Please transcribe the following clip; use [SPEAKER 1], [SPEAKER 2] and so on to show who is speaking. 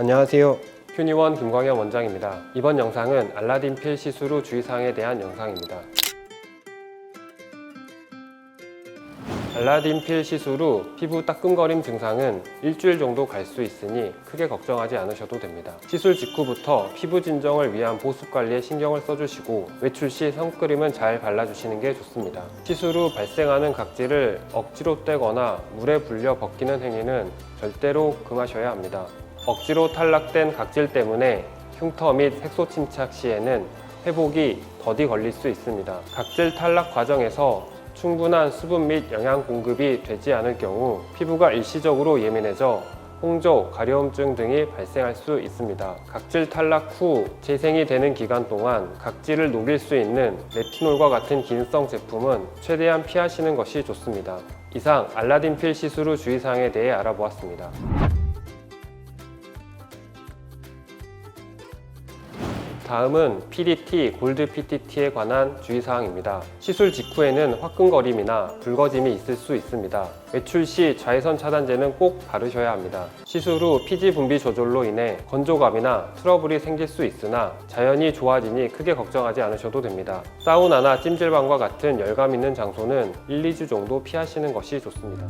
[SPEAKER 1] 안녕하세요. 큐니원 김광현 원장입니다. 이번 영상은 알라딘 필 시술 후 주의사항에 대한 영상입니다. 알라딘 필 시술 후 피부 따끔거림 증상은 일주일 정도 갈 수 있으니 크게 걱정하지 않으셔도 됩니다. 시술 직후부터 피부 진정을 위한 보습 관리에 신경을 써주시고 외출 시 선크림은 잘 발라주시는 게 좋습니다. 시술 후 발생하는 각질을 억지로 떼거나 물에 불려 벗기는 행위는 절대로 금하셔야 합니다. 억지로 탈락된 각질 때문에 흉터 및 색소 침착 시에는 회복이 더디 걸릴 수 있습니다. 각질 탈락 과정에서 충분한 수분 및 영양 공급이 되지 않을 경우 피부가 일시적으로 예민해져 홍조, 가려움증 등이 발생할 수 있습니다. 각질 탈락 후 재생이 되는 기간 동안 각질을 녹일 수 있는 레티놀과 같은 기능성 제품은 최대한 피하시는 것이 좋습니다. 이상 알라딘 필 시술 후 주의사항에 대해 알아보았습니다. 다음은 PDT, 골드 PTT에 관한 주의사항입니다. 시술 직후에는 화끈거림이나 붉어짐이 있을 수 있습니다. 외출 시 자외선 차단제는 꼭 바르셔야 합니다. 시술 후 피지 분비 조절로 인해 건조감이나 트러블이 생길 수 있으나 자연히 좋아지니 크게 걱정하지 않으셔도 됩니다. 사우나나 찜질방과 같은 열감 있는 장소는 1, 2주 정도 피하시는 것이 좋습니다.